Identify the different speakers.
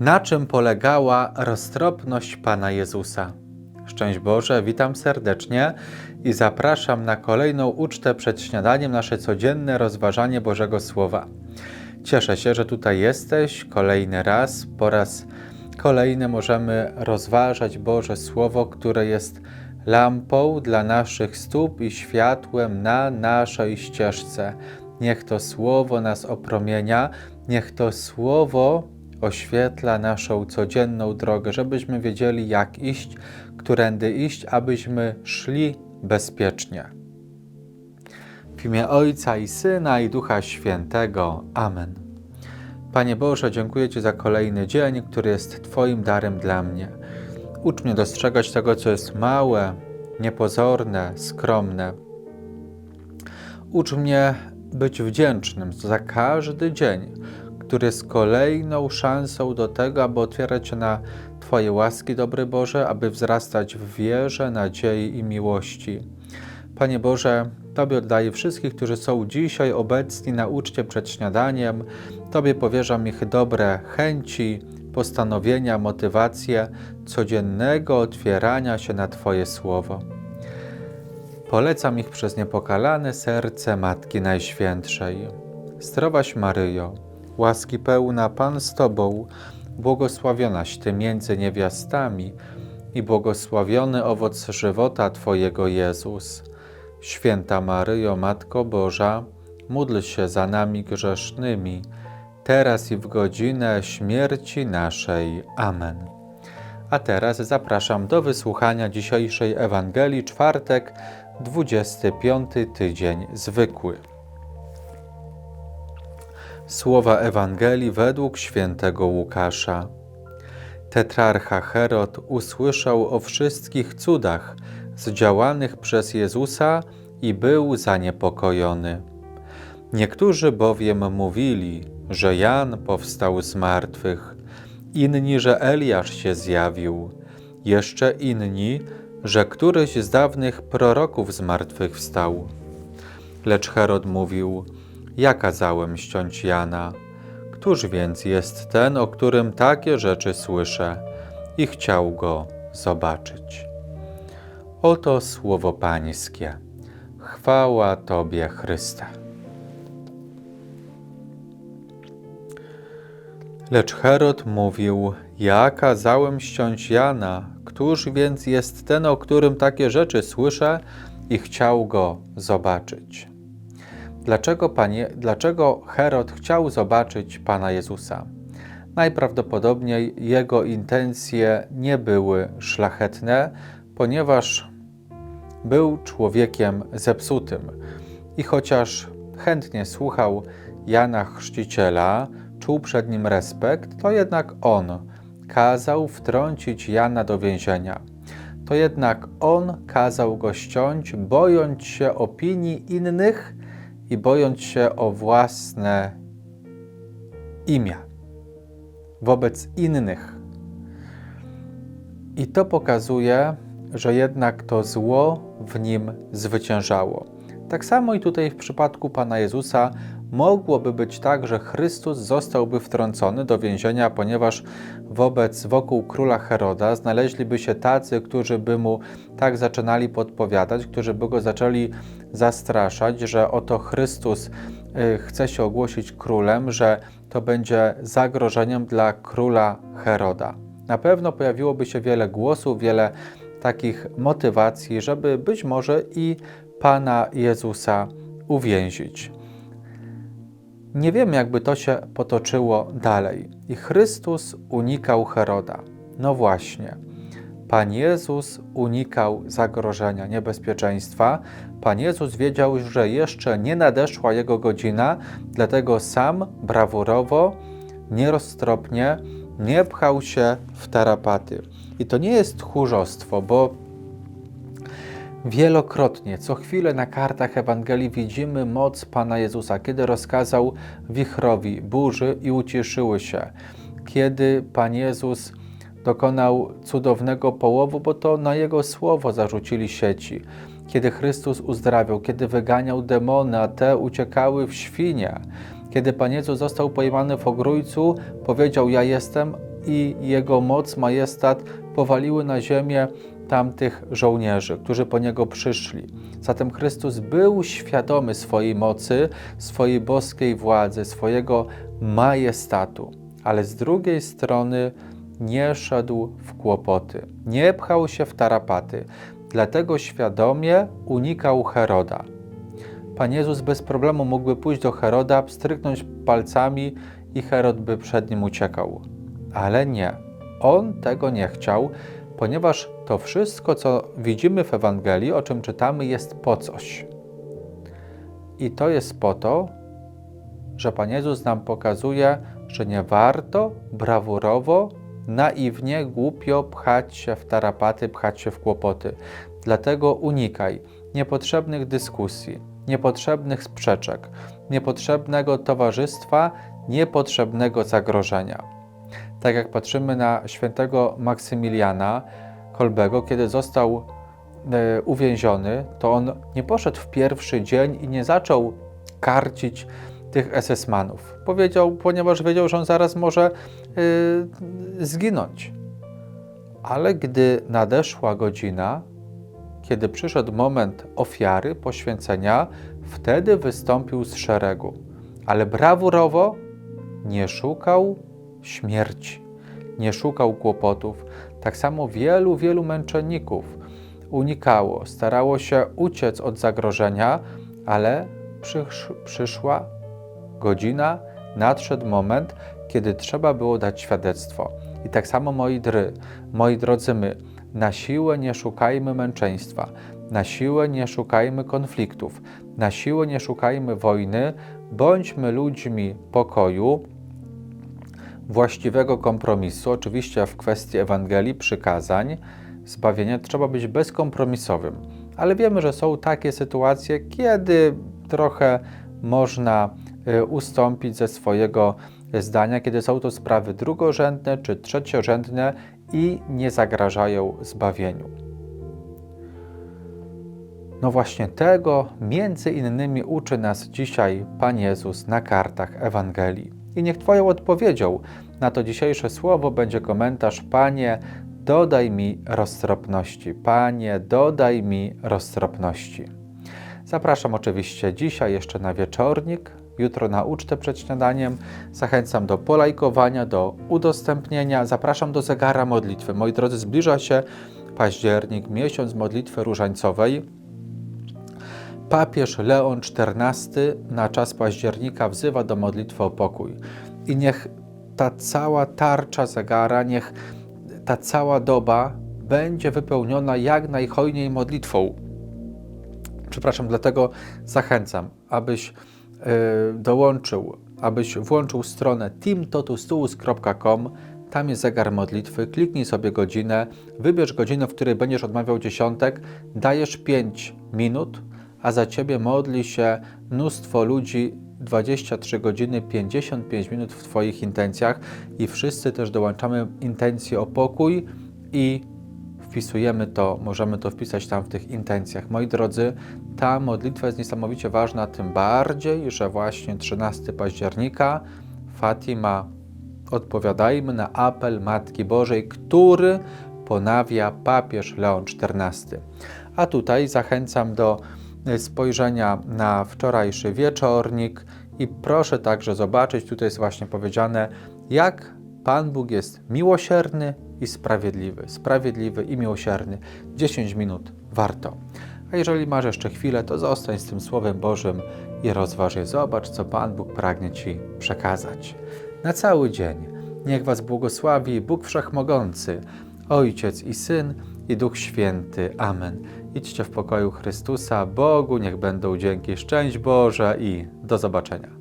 Speaker 1: Na czym polegała roztropność Pana Jezusa? Szczęść Boże, witam serdecznie i zapraszam na kolejną ucztę przed śniadaniem, nasze codzienne rozważanie Bożego Słowa. Cieszę się, że tutaj jesteś kolejny raz. Po raz kolejny możemy rozważać Boże Słowo, które jest lampą dla naszych stóp i światłem na naszej ścieżce. Niech to Słowo nas opromienia, niech to Słowo oświetla naszą codzienną drogę, żebyśmy wiedzieli, jak iść, którędy iść, abyśmy szli bezpiecznie. W imię Ojca i Syna i Ducha Świętego. Amen. Panie Boże, dziękuję Ci za kolejny dzień, który jest Twoim darem dla mnie. Ucz mnie dostrzegać tego, co jest małe, niepozorne, skromne. Ucz mnie być wdzięcznym za każdy dzień, który jest kolejną szansą do tego, aby otwierać się na Twoje łaski, dobry Boże, aby wzrastać w wierze, nadziei i miłości. Panie Boże, Tobie oddaję wszystkich, którzy są dzisiaj obecni na uczcie przed śniadaniem. Tobie powierzam ich dobre chęci, postanowienia, motywacje codziennego otwierania się na Twoje słowo. Polecam ich przez niepokalane serce Matki Najświętszej. Zdrowaś Maryjo, łaski pełna Pan z Tobą, błogosławionaś Ty między niewiastami i błogosławiony owoc żywota Twojego Jezus. Święta Maryjo, Matko Boża, módl się za nami grzesznymi, teraz i w godzinę śmierci naszej. Amen. A teraz zapraszam do wysłuchania dzisiejszej Ewangelii, czwartek, 25 tydzień zwykły. Słowa Ewangelii według świętego Łukasza. Tetrarcha Herod usłyszał o wszystkich cudach zdziałanych przez Jezusa i był zaniepokojony. Niektórzy bowiem mówili, że Jan powstał z martwych, inni, że Eliasz się zjawił, jeszcze inni, że któryś z dawnych proroków z martwych wstał. Lecz Herod mówił, ja kazałem ściąć Jana. Któż więc jest ten, o którym takie rzeczy słyszę? I chciał go zobaczyć. Oto słowo Pańskie. Chwała Tobie, Chryste. Lecz Herod mówił: Ja kazałem ściąć Jana. Któż więc jest ten, o którym takie rzeczy słyszę? I chciał go zobaczyć. Dlaczego, panie, dlaczego Herod chciał zobaczyć Pana Jezusa? Najprawdopodobniej jego intencje nie były szlachetne, ponieważ był człowiekiem zepsutym. I chociaż chętnie słuchał Jana Chrzciciela, czuł przed nim respekt, to jednak on kazał wtrącić Jana do więzienia. To jednak on kazał go ściąć, bojąc się opinii innych i bojąc się o własne imię wobec innych. I to pokazuje, że jednak to zło w nim zwyciężało. Tak samo i tutaj w przypadku Pana Jezusa mogłoby być tak, że Chrystus zostałby wtrącony do więzienia, ponieważ wobec wokół króla Heroda znaleźliby się tacy, którzy by mu tak zaczynali podpowiadać, którzy by go zaczęli zastraszać, że oto Chrystus y, chce się ogłosić królem, że to będzie zagrożeniem dla króla Heroda. Na pewno pojawiłoby się wiele głosów, wiele takich motywacji, żeby być może i Pana Jezusa uwięzić. Nie wiemy, jakby to się potoczyło dalej. I Chrystus unikał Heroda. No właśnie. Pan Jezus unikał zagrożenia, niebezpieczeństwa. Pan Jezus wiedział, że jeszcze nie nadeszła jego godzina, dlatego sam brawurowo, nieroztropnie nie pchał się w tarapaty. I to nie jest tchórzostwo, bo Wielokrotnie, co chwilę na kartach Ewangelii widzimy moc Pana Jezusa, kiedy rozkazał wichrowi burzy i ucieszyły się, kiedy Pan Jezus dokonał cudownego połowu, bo to na Jego słowo zarzucili sieci, kiedy Chrystus uzdrawiał, kiedy wyganiał demony, a te uciekały w świnie, kiedy Pan Jezus został pojmany w ogrójcu, powiedział: Ja jestem, i jego moc, majestat powaliły na ziemię tamtych żołnierzy, którzy po niego przyszli. Zatem Chrystus był świadomy swojej mocy, swojej boskiej władzy, swojego majestatu, ale z drugiej strony nie szedł w kłopoty, nie pchał się w tarapaty, dlatego świadomie unikał Heroda. Pan Jezus bez problemu mógłby pójść do Heroda, pstryknąć palcami i Herod by przed nim uciekał. Ale nie. On tego nie chciał, ponieważ to wszystko, co widzimy w Ewangelii, o czym czytamy, jest po coś. I to jest po to, że Pan Jezus nam pokazuje, że nie warto brawurowo, naiwnie, głupio pchać się w tarapaty, pchać się w kłopoty. Dlatego unikaj niepotrzebnych dyskusji, niepotrzebnych sprzeczek, niepotrzebnego towarzystwa, niepotrzebnego zagrożenia. Tak jak patrzymy na świętego Maksymiliana Kolbego, kiedy został e, uwięziony, to on nie poszedł w pierwszy dzień i nie zaczął karcić tych SS-manów. Powiedział, ponieważ wiedział, że on zaraz może y, zginąć. Ale gdy nadeszła godzina, kiedy przyszedł moment ofiary, poświęcenia, wtedy wystąpił z szeregu. Ale brawurowo nie szukał śmierci, nie szukał kłopotów. Tak samo wielu, wielu męczenników unikało, starało się uciec od zagrożenia, ale przysz, przyszła godzina, nadszedł moment, kiedy trzeba było dać świadectwo. I tak samo, moi, dry, moi drodzy, my na siłę nie szukajmy męczeństwa, na siłę nie szukajmy konfliktów, na siłę nie szukajmy wojny, bądźmy ludźmi pokoju, właściwego kompromisu. Oczywiście w kwestii Ewangelii, przykazań, zbawienia trzeba być bezkompromisowym, ale wiemy, że są takie sytuacje, kiedy trochę można y, ustąpić ze swojego zdania, kiedy są to sprawy drugorzędne czy trzeciorzędne i nie zagrażają zbawieniu. No właśnie tego między innymi uczy nas dzisiaj Pan Jezus na kartach Ewangelii. I niech Twoją odpowiedzią na to dzisiejsze słowo będzie komentarz Panie, dodaj mi roztropności. Panie, dodaj mi roztropności. Zapraszam oczywiście dzisiaj jeszcze na wieczornik, jutro na ucztę przed śniadaniem. Zachęcam do polajkowania, do udostępnienia. Zapraszam do zegara modlitwy. Moi drodzy, zbliża się październik, miesiąc modlitwy różańcowej. Papież Leon XIV na czas października wzywa do modlitwy o pokój. I niech ta cała tarcza zegara, niech ta cała doba będzie wypełniona jak najhojniej modlitwą. Przepraszam, dlatego zachęcam, abyś yy, dołączył, abyś włączył stronę teamtotustuus.com. Tam jest zegar modlitwy. Kliknij sobie godzinę, wybierz godzinę, w której będziesz odmawiał dziesiątek, dajesz 5 minut, a za ciebie modli się mnóstwo ludzi 23 godziny 55 minut w Twoich intencjach i wszyscy też dołączamy intencje o pokój i wpisujemy to, możemy to wpisać tam w tych intencjach. Moi drodzy, ta modlitwa jest niesamowicie ważna, tym bardziej, że właśnie 13 października Fatima odpowiadajmy na apel Matki Bożej, który ponawia papież Leon XIV. A tutaj zachęcam do spojrzenia na wczorajszy wieczornik i proszę także zobaczyć, tutaj jest właśnie powiedziane, jak Pan Bóg jest miłosierny i sprawiedliwy. Sprawiedliwy i miłosierny. 10 minut warto. A jeżeli masz jeszcze chwilę, to zostań z tym Słowem Bożym i rozważ je. Zobacz, co Pan Bóg pragnie Ci przekazać. Na cały dzień niech Was błogosławi Bóg Wszechmogący, Ojciec i Syn i Duch Święty. Amen. Idźcie w pokoju Chrystusa. Bogu niech będą dzięki. Szczęść Boże i do zobaczenia.